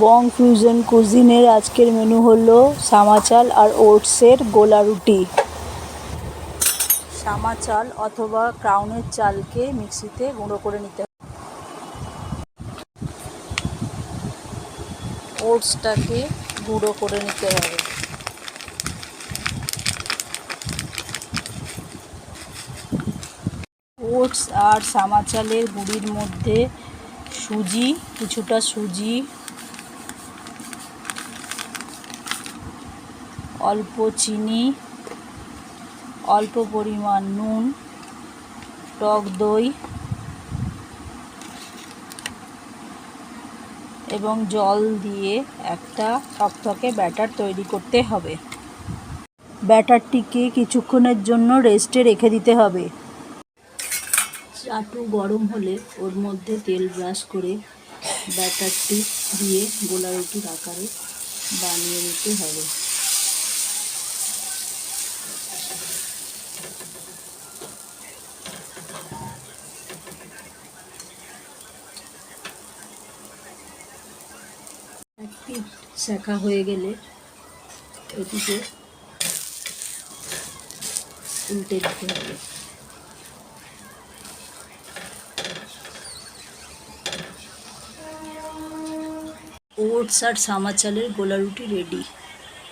বং fusion কুজিনের আজকের menu হলো সামা চাল আর ওটসের গোলা রুটি। সামা চাল অথবা ক্রাউনের চালকে মিক্সিতে গুঁড়ো করে নিতে হবে। ওটসটাকে গুঁড়ো করে নিতে হবে। ওটস আর সামা চালের গুঁড়ির মধ্যে সুজি, কিছুটা সুজি অল্প চিনি, অল্প পরিমাণ নুন, টক দই এবং জল দিয়ে একটা থকথকে ব্যাটার তৈরি করতে হবে। ব্যাটারটিকে কিছুক্ষণের জন্য রেস্টে রেখে দিতে হবে। চাটু গরম হলে ওর মধ্যে তেল ব্রাশ করে ব্যাটারটি দিয়ে গোলা আকারে বানিয়ে নিতে হবে। এক শাখা শেখা হয়ে গেলে এটিকে উল্টে দিতে হবে। ওটস আর সামাচালের গোলা রুটি রেডি